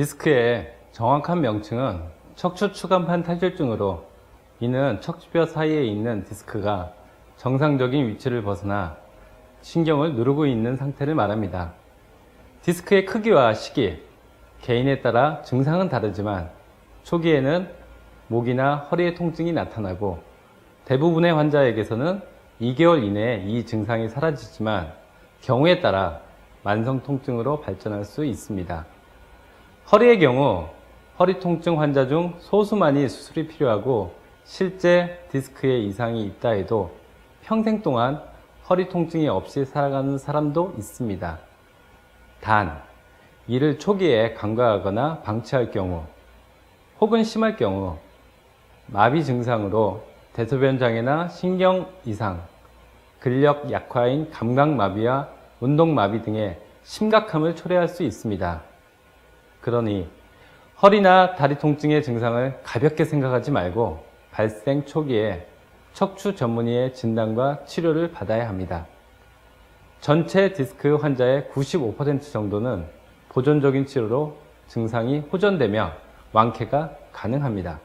디스크의 정확한 명칭은 척추 추간판 탈출증으로 이는 척추뼈 사이에 있는 디스크가 정상적인 위치를 벗어나 신경을 누르고 있는 상태를 말합니다. 디스크의 크기와 시기, 개인에 따라 증상은 다르지만 초기에는 목이나 허리의 통증이 나타나고 대부분의 환자에게서는 2개월 이내에 이 증상이 사라지지만 경우에 따라 만성 통증으로 발전할 수 있습니다. 허리의 경우 허리 통증 환자 중 소수만이 수술이 필요하고 실제 디스크에 이상이 있다 해도 평생 동안 허리 통증이 없이 살아가는 사람도 있습니다. 단, 이를 초기에 간과하거나 방치할 경우 혹은 심할 경우 마비 증상으로 대소변 장애나 신경 이상, 근력 약화인 감각 마비와 운동 마비 등의 심각함을 초래할 수 있습니다. 그러니 허리나 다리 통증의 증상을 가볍게 생각하지 말고 발생 초기에 척추 전문의의 진단과 치료를 받아야 합니다. 전체 디스크 환자의 95% 정도는 보존적인 치료로 증상이 호전되며 완쾌가 가능합니다.